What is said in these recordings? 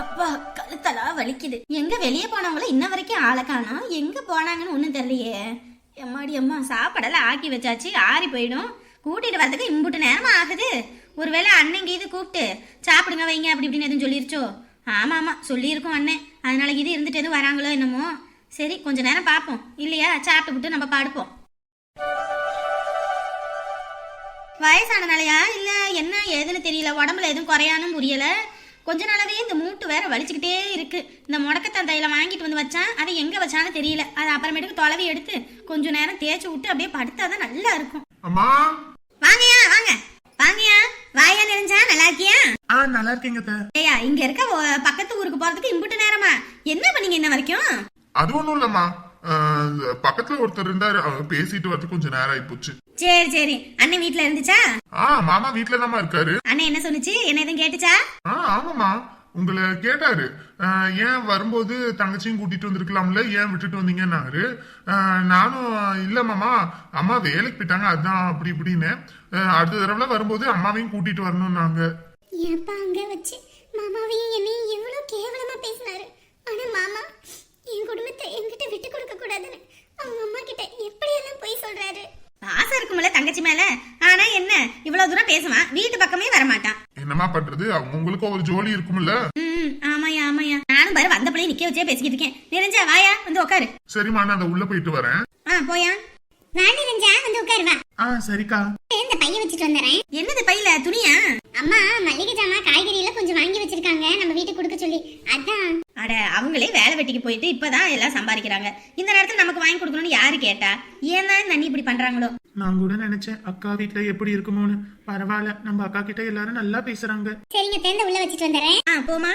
அப்பா கழுத்தெல்லாம் வலிக்குது. எங்க வெளியே போனவங்கள இன்ன வரைக்கும் ஆளை காணோம் எங்க போனாங்கன்னு ஒன்றும் தெரியலையே. எம்மாடி அம்மா சாப்பாடெல்லாம் ஆக்கி வச்சாச்சு ஆறி போயிடும். கூட்டிட்டு வரதுக்கு இம்புட்டு நேரமா ஆகுது. ஒருவேளை அண்ணன் இது கூப்பிட்டு சாப்பிடுங்க வைங்க அப்படி இப்படின்னு எதுவும் சொல்லிருச்சோ? ஆமா ஆமா சொல்லியிருக்கோம் அண்ணன். அதனால இது இருந்துட்டு எதுவும் வராங்களோ என்னமோ. சரி கொஞ்ச நேரம் பார்ப்போம் இல்லையா? சாப்பிட்டு விட்டு நம்ம படுப்போம். வயசானனாலயா இல்ல என்ன ஏதுன்னு தெரியல. உடம்புல எதுவும் குறையானும் புரியல. கொஞ்ச நாளாவே இந்த மூட்டு வேற வலிச்சுக்கிட்டே இருக்கு. இந்த முடக்கத்தான் தையில வாங்கிட்டு வந்து வச்சான். அதை எங்க வச்சான்னு தெரியல. அது அப்புறமேட்டுக்கு தொலைவி எடுத்து கொஞ்ச நேரம் தேய்ச்சி விட்டு அப்படியே படுத்தாதான் நல்லா இருக்கும். அம்மா? வாங்கயா வாங்க. வாங்கயா வாயா நிறைஞ்சா நல்லா இருக்கியா? ஆ நல்லா இருக்கீங்க. ஏயா இங்க இருக்க பக்கத்து ஊருக்கு போறதுக்கு இம்புட்டு நேரமா? என்ன பண்ணீங்க இன்ன வரைக்கும்? அது ஒண்ணும் இல்லம்மா. பக்கத்துல ஒருத்தர் இருந்தாரு. அவர் பேசிட்டு வரது கொஞ்சம் நேரம் ஆயிப்போச்சு. சரி சரி. அண்ணன் வீட்ல இருந்துச்சா? ஆ மாமா வீட்டுல தாம்மா இருக்காரு. அண்ணன் என்ன சொன்னுச்சு? என்ன எதுவும் கேட்டுச்சா? ஆ ஆமாம்மா. உங்களை கேட்டாரு. ஏன் வரும்போது தங்கச்சியும் கூட்டிட்டு வந்திருக்கலாம்ல? ஏன் விட்டுட்டு வந்தீங்கன்னாரு. நானும் இல்ல மாமா. அம்மா வேலைக்கு போயிட்டாங்க. அதான் அப்படி இப்படின்னு. அடுத்த தடவை வரும்போது அம்மாவையும் கூட்டிட்டு வரணும்னாங்க. ஏப்பா அங்க வச்சு மாமாவையும் என்னையும் எவ்வளவு கேவலமா பேசினாரு? ஆனா மாமா என் குடும்பத்தை என்கிட்ட விட்டு கொடுக்க கூடாதுன்னு அவங்க அம்மா கிட்ட எப்படியெல்லாம் போய் சொல்றாரு? ஆசை இருக்கும்ல தங்கச்சி மேல. ஆனா என்ன? இவ்வளவு தூரம் பேசுவான் வீட்டு பக்கமே வரமாட்டான். என்னம்மா பண்றது? அவங்களுக்கும் ஒரு ஜோலி இருக்கும்ல. ம் ஆமாயா ஆமாயா நானும் பாரு வந்த பிள்ளைய நிக்க வச்சே பேசிக்கிட்டு இருக்கேன். நிறைஞ்சா வாயா வந்து உட்காரு சரிம்மா நான் அந்த உள்ள போயிட்டு வரேன். ஆ போயா? வாடி ரஞ்சா வந்து உட்காரு வா. ஆ சரிக்கா. பைய வச்சுட்டு வந்துடுறேன் என்னது பையில துணியா? அம்மா மல்லிகை ஜாமான் காய்கறி எல்லாம் கொஞ்சம் வாங்கி வச்சிருக்காங்க. நம்ம வீட்டுக்கு கொடுக்க சொல்லி. அதான். அட அவங்களே வேலை வெட்டிக்கு போயிட்டு இப்பதான் எல்லாம் சம்பாதிக்கிறாங்க. இந்த நேரத்துல நமக்கு வாங்கி கொடுக்கணும்னு யாரு கேட்டா? ஏன் தான் இந்த அண்ணி இப்படி பண்றாங்களோ? நான் கூட நினைச்சேன் அக்கா வீட்ல எப்படி இருக்குமோன்னு. பரவாயில்ல நம்ம அக்கா கிட்ட எல்லாரும் நல்லா பேசுறாங்க. சரிங்க தேர்ந்த உள்ள வச்சுட்டு வந்துடுறேன் ஆ போமா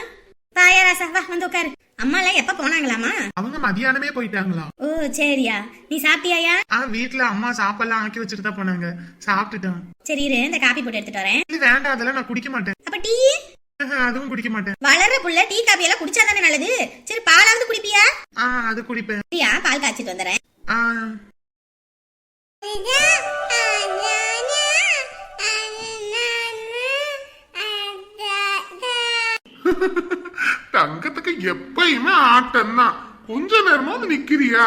தாயா ராசா வா வந்து உட்காரு. அம்மா எல்லாம் எப்ப போனாங்களாமா அவங்க மதியானமே போயிட்டாங்களா? ஓ சரியா. நீ சாப்பிட்டியாயா? ஆ வீட்ல அம்மா சாப்பாடுலாம் ஆக்கி வச்சுட்டு தான் போனாங்க. சாப்பிட்டுட்டேன். சரி இரு இந்த காப்பி போட்டு எடுத்துட்டு வரேன். இல்ல வேண்டாம் அதெல்லாம் நான் குடிக்க மாட்டேன். அப்ப டீ? ஆஹா, அதுவும் குடிக்க மாட்டேன். வளர புள்ள டீ காபி எல்லாம் குடிச்சாதானே நல்லது? சரி பாலாவது குடிப்பியா? ஆ அது குடிப்பேன். சரியா பால் காய்ச்சிட்டு வந்துடுறேன். ஆ. தங்கத்துக்கு எப்பயுமே ஆட்டம் தான் கொஞ்ச நேரமா வந்து நிக்கிறியா?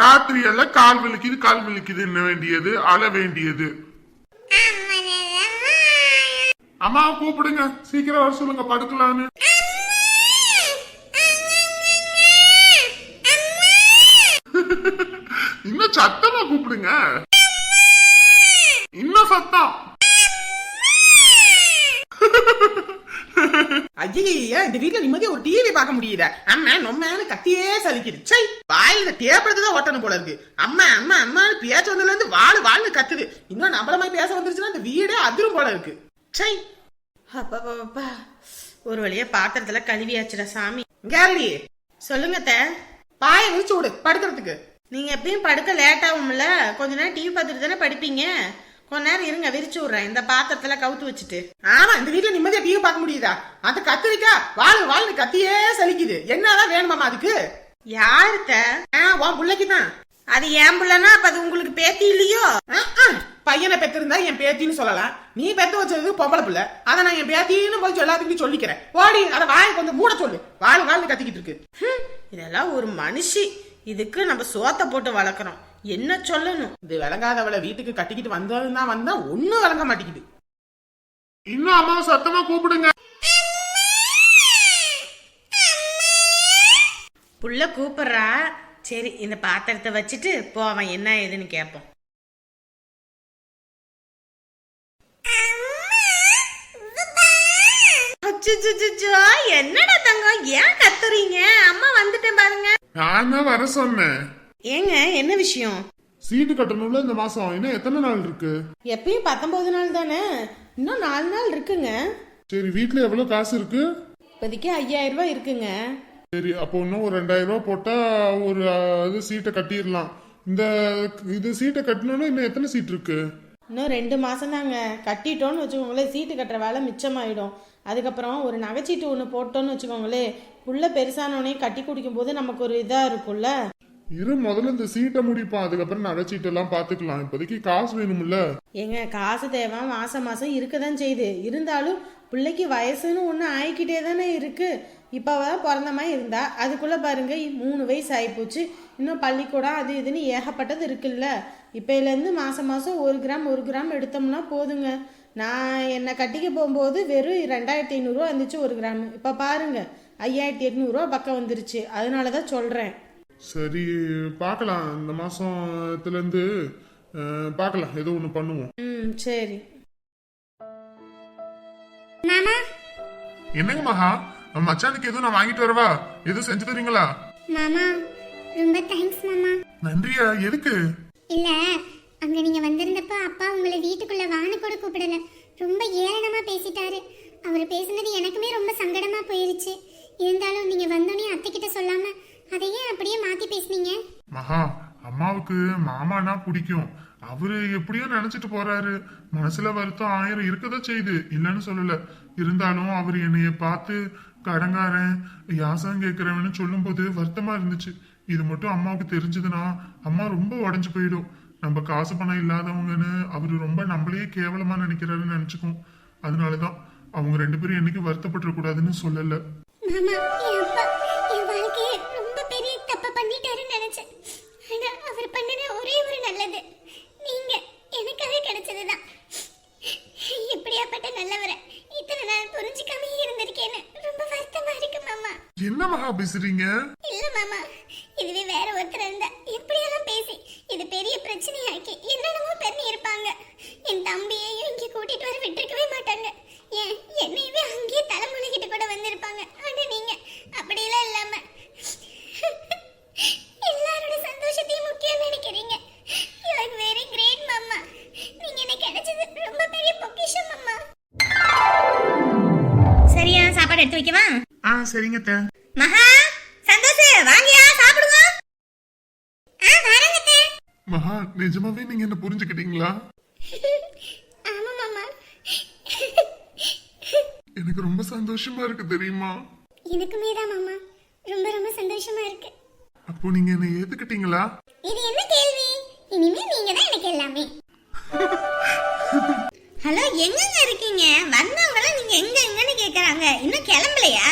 ராத்திரி எல்லாம் கால் வலிக்குது கால் வலிக்குது என்ன வேண்டியது அழ வேண்டியது. அம்மா கூப்பிடுங்க. சீக்கிரம் வர சொல்லுங்க படுக்கலான்னு இன்னும் சத்தமா கூப்பிடுங்க. இன்னும் சத்தம். ஐயா இந்த வீட்ல நிம்மதியா ஒரு டிவி பார்க்க முடியுத. அம்மா நொம்மானு கத்தியே சலிக்குது. சை வாயில டேப்லெட் தான் ஓட்டணும் போல இருக்கு. அம்மா அம்மா அம்மா பேச்ச வந்ததுல இருந்து வாழு வாழ்னு கத்துது. இன்னும் நம்மள மாதிரி பேச வந்துருச்சுன்னா இந்த வீடே அதிரும் போல இருக்கு. சை அப்பா ஒரு வழியா பாத்திரத்துல கழுவியாச்சுடா சாமி. கேரடி சொல்லுங்க அத்தை. பாய விரிச்சு விடு படுக்கிறதுக்கு. நீங்க எப்பயும் படுக்க லேட் ஆகும்ல? கொஞ்ச நேரம் டிவி பார்த்துட்டு தானே படிப்பீங்க? கொஞ்ச நேரம் இருங்க விரிச்சு விடுறேன். இந்த பாத்திரத்துல கவுத்து வச்சுட்டு. ஆமா இந்த வீட்டுல நிம்மதியா டிவி பார்க்க முடியுதா? அந்த கத்திரிக்கா வாழ் வாழ்னு கத்தியே சலிக்குது. என்னதான் வேணுமாமா அதுக்கு? யாருத்த உன் பிள்ளைக்கு தான் அது என் பிள்ளைனா அப்ப அது உங்களுக்கு பேத்தி இல்லையோ? பையனை பெத்திருந்தா என் பேத்தின்னு சொல்லலாம். நீ பெத்து வச்சது பொம்பளை பிள்ளை. அதை நான் என் பேத்தின்னு போய் எல்லாத்துக்கும் சொல்லிக்கிறேன். ஓடி அதை வாய் கொஞ்சம் மூட சொல்லு. வாழ் வாழ்னு கத்திக்கிட்டு இருக்கு. இதெல்லாம் ஒரு மனுஷி. இதுக்கு நம்ம சோத்தை போட்டு வளர்க்குறோம் என்ன சொல்லணும்? இது விளங்காதவளை வீட்டுக்கு கட்டிக்கிட்டு வந்ததுன்னா வந்தா ஒண்ணும் விளங்க மாட்டேங்குது. இன்னும் அம்மா சத்தமா கூப்பிடுங்க. புள்ள கூப்பிடுறா. சரி இந்த பாத்திரத்தை வச்சுட்டு போவன் என்ன ஏதுன்னு கேட்போம் என்னடா தங்கம்? ஏன் கத்துறீங்க? அம்மா வந்துட்டேன் பாருங்க. நான் தான் வர சொன்னேன். ஏங்க என்ன விஷயம்? சீட்டு கட்டணும்ல இந்த மாசம். இன்னும் எத்தனை நாள் இருக்கு? எப்பயும் பத்தொன்பது நாள் தானே? இன்னும் நாலு நாள் இருக்குங்க. சரி வீட்ல எவ்வளவு காசு இருக்கு? இப்போதைக்கு ஐயாயிரம் ரூபாய் இருக்குங்க. சரி அப்போ இன்னும் ஒரு ரெண்டாயிரம் ரூபாய் போட்டா ஒரு அஹ், இது சீட்டை கட்டிடலாம். இந்த இது சீட்டை கட்டணும்னா இன்னும் எத்தனை சீட் இருக்கு? இன்னும் ரெண்டு மாசம் தாங்க. கட்டிட்டோன்னு வச்சுக்கோங்களேன் சீட்டு கட்டுற வேலை மிச்சமாயிடும். அதுக்கப்புறம் ஒரு நகைச்சீட்டு ஒன்று போட்டோன்னு வச்சுக்கோங்களேன் புள்ள பெருசானோடனே கட்டி குடிக்கும் போது நமக்கு ஒரு இதாக இருக்கும்ல. இரு முதல்ல இந்த சீட்டை முடிப்போம். அதுக்கப்புறம் நகைச்சீட்டு எல்லாம் பாத்துக்கலாம் இப்போதைக்கு காசு வேணும்ல? ஏங்க காசு தேவை. மாசம் மாசம் இருக்க தான் செய்யுது. இருந்தாலும் பிள்ளைக்கு வயசுன்னு ஒன்று ஆயிக்கிட்டே தானே இருக்கு. இப்போ தான் பிறந்த மாதிரி இருந்தா அதுக்குள்ள பாருங்க மூணு வயசு ஆகிப்போச்சு இன்னும் பள்ளிக்கூடம் அது இதுன்னு ஏகப்பட்டது இருக்குல்ல. இப்போலேருந்து மாதம் மாதம் ஒரு கிராம் ஒரு கிராம் எடுத்தோம்னா போதுங்க. நான் என்னை கட்டிக்க போகும்போது வெறும் ரெண்டாயிரத்தி ஐநூறுரூவா இருந்துச்சு ஒரு கிராம். இப்போ பாருங்க ஐயாயிரத்தி எட்நூறுரூவா பக்கம் வந்துருச்சு. அதனால தான் சொல்கிறேன் சரி பார்க்கலாம். இந்த மாசத்துல இருந்து அஹ், பார்க்கலாம். ஏதோ ஒண்ணு பண்ணுவோம். ம் சரி. மாமா? என்னங்க மகா? மச்சானுக்கு எதுவும் நான் வாங்கிட்டு வரவா? எதுவும் செஞ்சு தரீங்களா? மாமா ரொம்ப தேங்க்ஸ் மாமா. நன்றியா? எதுக்கு? இல்ல அங்க நீங்க வந்திருந்தப்ப அப்பா உங்களை வீட்டுக்குள்ள வான்னு கூட கூப்பிடல. ரொம்ப ஏளனமா பேசிட்டாரு. அவர் பேசுனது எனக்குமே ரொம்ப சங்கடமா போயிருச்சு. இருந்தாலும் நீங்க வந்தோடனே அத்தை கிட்ட சொல்லாம அதையே அப்படியே மாத்தி பேசுனீங்க? மகா அம்மாவுக்கு மாமானா பிடிக்கும். அவரு எப்படியோ நினைச்சிட்டு போறாரு. மனசுல வருத்தம் ஆயிரம் இருக்கதான் செய்யுது. இல்லைன்னு சொல்லல. இருந்தாலும் அவர் என்னைய பார்த்து கடங்காரன் யாசம் கேட்கிறவன்னு சொல்லும்போது வருத்தமா இருந்துச்சு. இது மட்டும் அம்மாவுக்கு தெரிஞ்சதுன்னா அம்மா ரொம்ப உடஞ்சு போயிடும். நம்ம காசு பணம் இல்லாதவங்கன்னு அவரு ரொம்ப நம்மளையே கேவலமா நினைக்கிறாருன்னு நினைச்சுக்கும். அதனாலதான் அவங்க ரெண்டு பேரும் என்னைக்கு வருத்தப்பட்டுற கூடாதுன்னு சொல்லல பண்ணிட்டாருன்னு நினைச்சேன். ஆனா அவர் பண்ணின ஒரே ஒரு நல்லது. நீங்க எனக்காக கிடைச்சதுதான். இப்படியாப்பட்ட நல்லவரை இத்தனை நாள் புரிஞ்சுக்காம இருந்திருக்கேன்னு ரொம்ப வருத்தமா இருக்கு மாமா. என்ன மகா பேசுறீங்க இல்ல மாமா. இதுவே வேற ஒருத்தர் இருந்தா எப்படியெல்லாம் பேசி இது பெரிய பிரச்சனையாக்கி என்னென்னமோ பண்ணி இருப்பாங்க. என் தம்பியையும் சரிங்க அத்தை. மகா சந்தோஷ் வாங்கியா சாப்பிடுவோம் ஆ வரேங்க அத்தை. மகா நிஜமாவே நீங்க என்ன புரிஞ்சுக்கிட்டீங்களா? ஆமா மாமா. எனக்கு ரொம்ப சந்தோஷமா இருக்கு தெரியுமா? எனக்குமே தான் மாமா. ரொம்ப ரொம்ப சந்தோஷமா இருக்கு. அப்போ நீங்க என்ன ஏத்துக்கிட்டீங்களா? இது என்ன கேள்வி? இனிமே நீங்க தான் எனக்கு எல்லாமே. ஹலோ எங்கங்க இருக்கீங்க? வந்தவங்களாம் நீங்க எங்க எங்கன்னு கேக்குறாங்க. இன்னும் கிளம்பலையா?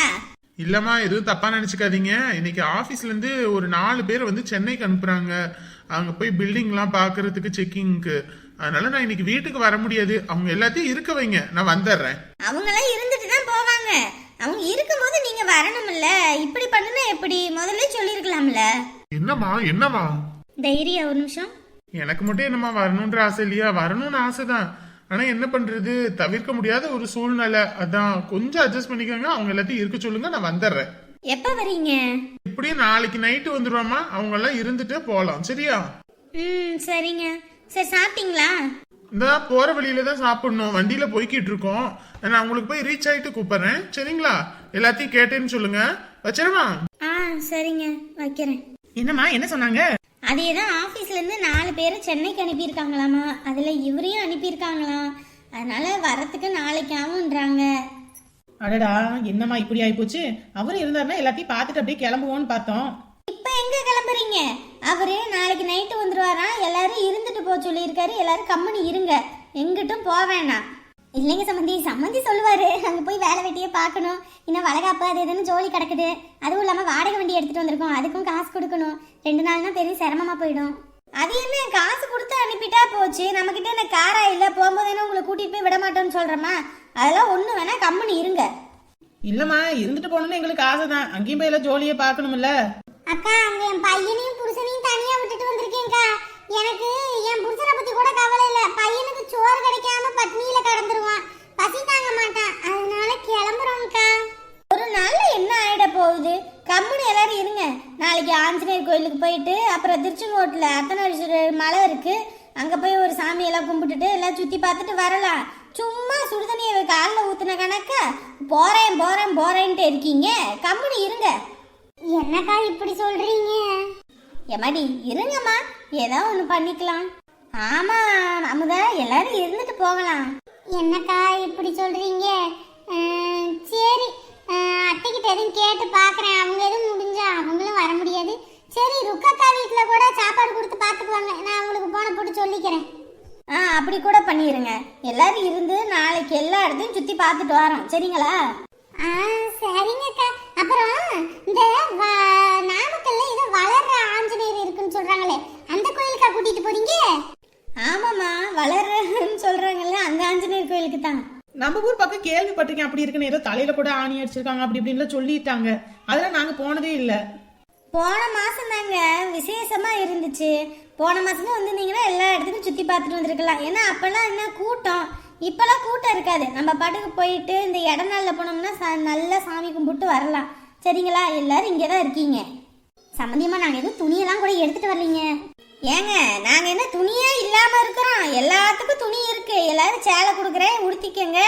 இல்லம்மா எதுவும் தப்பா நினைச்சுக்காதீங்க. இன்னைக்கு ஆபீஸ்ல இருந்து ஒரு நாலு பேர் வந்து சென்னைக்கு அனுப்புறாங்க. அங்க போய் பில்டிங்லாம் பாக்குறதுக்கு செக்கிங்க்கு அதனால நான் இன்னைக்கு வீட்டுக்கு வர முடியாது. அவங்க எல்லாத்தையும் இருக்க வைங்க. நான் வந்துடுறேன் அவங்களாம் இருந்துட்டு தான் போவாங்க. அவங்க இருக்கும்போது நீங்க வரணும்ல. இப்படி பண்ணுனா எப்படி? முதல்ல சொல்லிருக்கலாம்ல. என்னம்மா என்னம்மா? தைரியா ஒரு நிமிஷம். எனக்கு மட்டும் என்னம்மா வரணுன்ற ஆசை இல்லையா? வரணும்னு ஆசைதான். ஆனா என்ன பண்றது? தவிர்க்க முடியாத ஒரு சூழ்நிலை. அதான் கொஞ்சம் அட்ஜஸ்ட் பண்ணிக்கோங்க. அவங்க எல்லாத்தையும் இருக்க சொல்லுங்க நான் வந்துடுறேன். எப்ப வரீங்க இப்படியும் நாளைக்கு நைட்டு வந்துருவாமா அவங்க எல்லாம் இருந்துட்டே போலாம் சரியா? ம் சரிங்க. சரி சாப்பிட்டீங்களா? இந்த போற வழியில தான் சாப்பிடணும். வண்டியில போய்கிட்டு இருக்கோம். நான் உங்களுக்கு போய் ரீச் ஆயிட்டு கூப்பிடுறேன். சரிங்களா? எல்லாத்தையும் கேட்டேன்னு சொல்லுங்க. வச்சிருமா ஆ சரிங்க. வைக்கிறேன். என்னம்மா என்ன சொன்னாங்க? அதே தான் ஆஃபீஸ்ல இருந்து நாலு பேரை சென்னைக்கு அனுப்பியிருக்காங்களாமா? அதுல இவரையும் அனுப்பியிருக்காங்களாம் அதனால வரத்துக்கு நாளைக்கு ஆகுன்றாங்க அடடா என்னம்மா இப்படி ஆயிப்போச்சு? அவரும் இருந்தாருன்னா எல்லாத்தையும் பார்த்துட்டு அப்படியே கிளம்புவோன்னு பார்த்தோம். இப்ப எங்க கிளம்புறீங்க? அவரு நாளைக்கு நைட்டு வந்துருவாராம் எல்லாரும் இருந்துட்டு போக சொல்லியிருக்காரு. எல்லாரும் கம்முனு இருங்க. எங்கிட்டும் போக வேணாம். இல்லைங்க சம்மந்தி சம்மந்தி சொல்லுவாரு. அங்க போய் வேலை வெட்டியே பார்க்கணும். இன்னும் வளகாப்பு அது இதுன்னு ஜோலி கிடக்குது. அதுவும் இல்லாம வாடகை வண்டி எடுத்துட்டு வந்திருக்கோம். அதுக்கும் காசு கொடுக்கணும். ரெண்டு நாள்னா பெரிய சிரமமா போயிடும். அது என்ன காசு கொடுத்து அனுப்பிட்டா போச்சு. நம்ம கிட்ட என்ன காரா இல்ல? போகும்போது என்ன உங்களை கூட்டிட்டு போய் விட மாட்டோம்னு சொல்றோமா? அதெல்லாம் ஒண்ணு வேணா கம்முனு இருங்க. இல்லம்மா இருந்துட்டு போகணும்னு எங்களுக்கு ஆசை தான் அங்கேயும் போய் எல்லாம் ஜோலியை பார்க்கணும்ல. அக்கா அங்க என் பையனையும் புருஷனையும் தனியா விட்டுட்டு வந்திருக்கேன்க்கா. எனக்கு என் புருஷனை பத்தி கூட கவலை இல்ல. பையனுக்கு சோறு கிடைக்காம பட்னியில கடந்துருவான். பசி தாங்க மாட்டான். அதனால கிளம்புறோம்க்கா. ஒரு நாள்ல என்ன ஆயிட போகுது? கம்முன்னு எல்லாரும் இருங்க. நாளைக்கு ஆஞ்சநேயர் கோயிலுக்கு போயிட்டு அப்புறம் திருச்செங்கோட்டில் அர்த்தநாரீஸ்வரர் மலை இருக்கு. அங்க போய் ஒரு சாமியெல்லாம் கும்பிட்டுட்டு எல்லாம் சுத்தி பார்த்துட்டு வரலாம். சும்மா சுடுதண்ணியை காலில் ஊத்துன கணக்கா? போறேன் போறேன் போறேன்ட்டு இருக்கீங்க. கம்முன்னு இருங்க. என்னக்கா இப்படி சொல்றீங்க? எம்மாடி இருங்கம்மா. ஏதோ ஒன்று பண்ணிக்கலாம். ஆமா அமுதா எல்லாரும் இருந்துட்டு போகலாம். என்னக்கா இப்படி சொல்றீங்க? சரி. அத்தைக்கிட்ட எதுவும் கேட்டு பார்க்கறேன் அவங்க எதுவும் முடிஞ்சா அவங்களும் வர முடியாது. சரி ருக்கக்கா வீட்ல கூட சாப்பாடு கொடுத்து பார்த்துக்குவாங்க நான் அவங்களுக்கு போன போட்டு சொல்லிக்கிறேன். ஆ அப்படி கூட பண்ணிடுங்க எல்லாரும் இருந்து நாளைக்கு எல்லா இடத்தையும் சுத்தி பார்த்துட்டு வரோம். சரிங்களா? ஆ சரிங்கக்கா. சொல்றாங்களே? அந்த கோயிலுக்கா கூட்டிட்டு போறீங்க? ஆமாமா வளர்றன்னு சொல்றாங்கல்ல அந்த ஆஞ்சநேயர் கோயிலுக்கு தான். நம்ம ஊர் பக்கம் கேள்விப்பட்டிருக்கேன் அப்படி இருக்குன்னு. ஏதோ தலையில கூட ஆணி அடிச்சிருக்காங்க அப்படி இப்படின்னு சொல்லிட்டாங்க. அதெல்லாம் நாங்க போனதே இல்ல. போன மாசம் தாங்க விசேஷமா இருந்துச்சு. போன மாசமே வந்திருந்தீங்கன்னா எல்லா இடத்துக்கும் சுத்தி பார்த்துட்டு வந்திருக்கலாம். ஏன்னா அப்பெல்லாம் என்ன கூட்டம்? இப்பெல்லாம் கூட்டம் இருக்காது. நம்ம பாட்டுக்கு போயிட்டு இந்த இட நாளில் போனோம்னா நல்லா சாமி கும்பிட்டு வரலாம். சரிங்களா? எல்லாரும் இங்கே தான் இருக்கீங்க. சம்மந்தியமா நாங்கள் எதுவும் துணியெல்லாம் கூட எடுத்துட்டு வரலீங்க. ஏங்க நாங்கள் என்ன துணியே இல்லாமல் இருக்கிறோம். எல்லாத்துக்கும் துணி இருக்கு. எல்லாரும் சேலை கொடுக்குறேன் உடுத்திக்கங்க.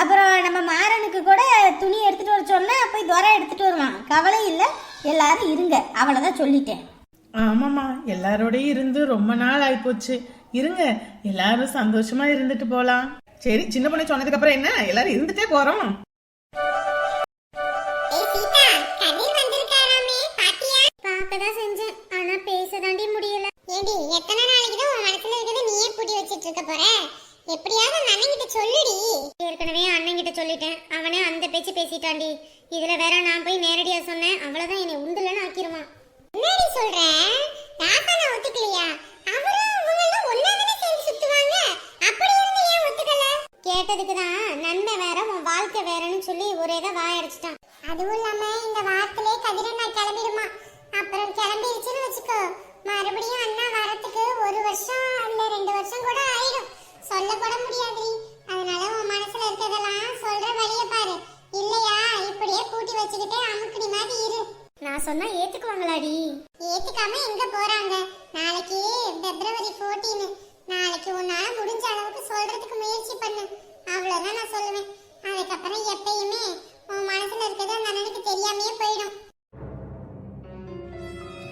அப்புறம் நம்ம மாறனுக்கு கூட துணி எடுத்துட்டு வர சொன்னா போய் துரை எடுத்துட்டு வருவான். கவலை இல்லை. எல்லாரும் இருங்க. அவ்வளோதான் சொல்லிட்டேன். ஆமாம்மா. எல்லாரோடையும் இருந்து ரொம்ப நாள் ஆயிப்போச்சு. இருங்க. எல்லாரும் சந்தோஷமா இருந்துட்டு போலாம். சரி சின்ன பொண்ணு சொன்னதுக்கு அப்புறம் என்ன? எல்லாரும் இருந்துட்டே போறோம். வச்சிட்டு இருக்க போற எப்படியாவது அந்த அண்ணன் கிட்ட சொல்லுடி. ஏற்கனவே அண்ணன் கிட்ட சொல்லிட்டேன். அவனே அந்த பேச்சு பேசிட்டாண்டி இதுல வேற நான் போய் நேரடியா சொன்னேன். அவ்வளவுதான் என்னை உண்டுலன்னு ஆக்கிருவான். என்னடி சொல்ற? ராசானா ஒத்துக்கலையா? அவரும் ஒன்னாதானே சேர்ந்து சுத்துவாங்க? அப்படி இருந்து ஏன் ஒத்துக்கல? கேட்டதுக்கு தான் நன்மை வேற உன் வாழ்க்கை வேறன்னு சொல்லி ஒரே தான் வாயடிச்சிட்டான். அதுவும் இல்லாம இந்த வாரத்திலே கதிரண்ணா கிளம்பிடுமா? அப்புறம் கிளம்பிடுச்சுன்னு வச்சுக்கோ. மறுபடியும் அண்ணா வரத்துக்கு ஒரு வருஷம் இல்ல ரெண்டு வருஷம் கூட ஆயிடும். சொல்ல கூட முடியாது அதனால உன் மனசுல இருக்கிறதெல்லாம் சொல்ற வழிய பாரு. இல்லையா? இப்படியே கூட்டி வச்சுக்கிட்டு அமுக்குடி மாதிரி இரு. நான் சொன்னா ஏத்துக்குவாங்களாடி? ஏத்துக்காம எங்க போறாங்க? நாளைக்கு பிப்ரவரி 14 நாளைக்கு உன்னால முடிஞ்ச அளவுக்கு சொல்றதுக்கு முயற்சி பண்ணு. அவ்வளவுதான் நான் சொல்லுவேன். அதுக்கப்புறம் எப்பயுமே உன் மனசுல இருக்கிறது அந்த அண்ணனுக்கு தெரியாமையே போயிடும்.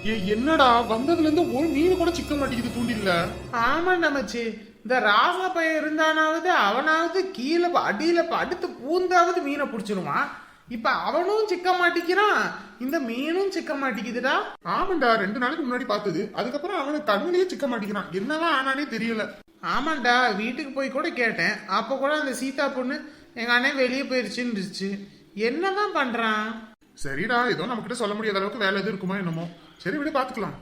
ஏ என்னடா வந்ததுல இருந்து ஒரு மீன் கூட சிக்க மாட்டேங்குது தூண்டில்ல? ஆமாண்டா மச்சி. இந்த ராசா பையன் இருந்தானாவது அவனாவது கீழே அடியில படுத்து பூந்தாவது மீனை பிடிச்சிருவான். இப்ப அவனும் சிக்க மாட்டேங்கிறான். இந்த மீனும் சிக்க மாட்டேங்குதுடா. ஆமாண்டா ரெண்டு நாளைக்கு முன்னாடி பார்த்தது. அதுக்கப்புறம் அவனை கண்ணிலேயே சிக்க மாட்டேங்கிறான். என்னதான் ஆனானே தெரியல. ஆமாண்டா வீட்டுக்கு போய் கூட கேட்டேன். அப்போ கூட அந்த சீதா பொண்ணு எங்க அண்ணன் வெளியே போயிருச்சுன்னு என்னதான் பண்றான்? சரிடா ஏதோ நம்ம கிட்ட சொல்ல முடியாத அளவுக்கு வேலை எதுவும் இருக்குமா என்னமோ? சரி விட பாத்துக்கலாம்.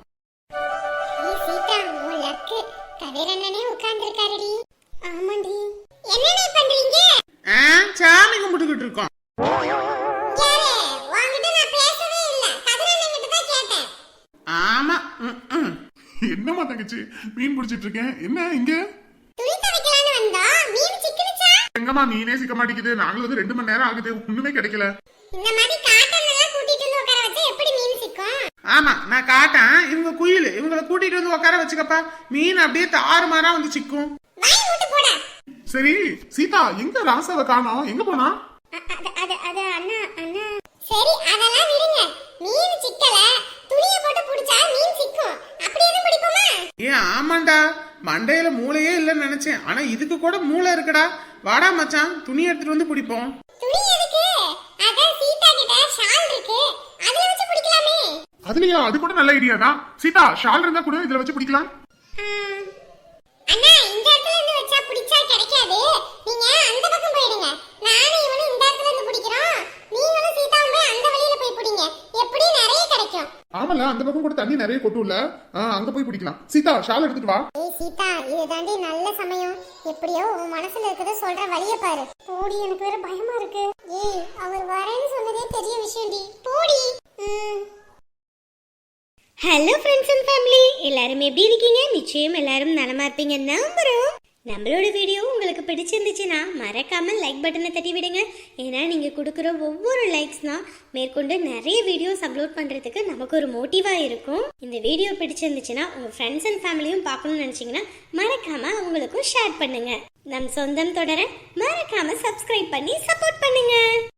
சாமி கும்பிட்டுக்கிட்டு இருக்கோம். ஆமா. என்னம்மா தங்கச்சி மீன் பிடிச்சிட்டு இருக்கேன். என்ன இங்க? எங்கம்மா மீனே சிக்க மாட்டேங்குது. நாங்களும் வந்து ரெண்டு மணி நேரம் ஆகுது. ஒண்ணுமே கிடைக்கல இந்த மாதிரி காட்டன் எல்லாம் கூட்டிட்டு வந்து உட்கார வச்சா எப்படி மீன் சிக்கும் ஆமா நான் காட்டேன். இவங்க குயில். இவங்கள கூட்டிட்டு வந்து உட்கார வச்சுக்கப்பா. மீன் அப்படியே தாறுமாறா வந்து சிக்கும். சரி சீதா எங்க ராசாவை காணோம்? எங்க போனா? அது அது அண்ணா அண்ணா. சரி அதெல்லாம் விடுங்க. மீன் சிக்கல துணியை போட்டு புடிச்சா மீன் சிக்கும். அப்படி எதுவும் பிடிக்குமா? ஏன் ஆமாண்டா. மண்டையில மூளையே இல்லைன்னு நினைச்சேன். ஆனா இதுக்கு கூட மூளை இருக்குடா. வாடா மச்சான். துணி எடுத்துட்டு வந்து பிடிப்போம். துணி எதுக்கு? அதான் சீதா கிட்ட ஷால் இருக்கு. அதுல வச்சு பிடிக்கலாமே. அதுலயா? அது கூட நல்ல ஐடியா தான். சீதா ஷால் இருந்தா கூட இதுல வச்சு பிடிக்கலாம். அண்ணா இந்த இடத்துல இருந்து வச்சா பிடிச்சா கிடைக்காது. நீங்க அந்த பக்கம் போயிடுங்க. நானும் இவனும் இந்த இடத்துல இருந்து பிடிக்கிறோம். நீங்களும் சீதாவும் போய் அந்த வழியில போய் பிடிங்க. எப்படி நிறைய கிடைக்கும். ஆமால அந்த பக்கம் கூட தண்ணி நிறைய கொட்டும்ல. அங்க போய் பிடிக்கலாம் சீதா ஷால் எடுத்துட்டு வா. ஏய் சீதா இதுதாண்டி நல்ல சமயம். எப்படியோ உன் மனசுல இருக்கிறத சொல்ற வழிய பாரு. போடி எனக்கு வேற பயமா இருக்கு. ஏய் அவர் வரேன்னு சொன்னதே பெரிய விஷயம்டி. போடி. ஹலோ ஃப்ரெண்ட்ஸ் அண்ட் ஃபேமிலி எல்லாரும் எப்படி இருக்கீங்க? நிச்சயம் எல்லாரும் நலமா இருப்பீங்க நம்புறோம். நம்மளோட வீடியோ உங்களுக்கு பிடிச்சிருந்துச்சுன்னா மறக்காம லைக் பட்டனை தட்டி விடுங்க. ஏன்னா நீங்க கொடுக்குற ஒவ்வொரு லைக்ஸ் தான் மேற்கொண்டு நிறைய வீடியோஸ் அப்லோட் பண்றதுக்கு நமக்கு ஒரு மோட்டிவா இருக்கும். இந்த வீடியோ பிடிச்சிருந்துச்சுன்னா உங்க ஃப்ரெண்ட்ஸ் அண்ட் ஃபேமிலியும் பார்க்கணும்னு நினைச்சீங்கன்னா மறக்காம அவங்களுக்கும் ஷேர் பண்ணுங்க. நம் சொந்தம் தொடர மறக்காம சப்ஸ்கிரைப் பண்ணி சப்போர்ட் பண்ணுங்க.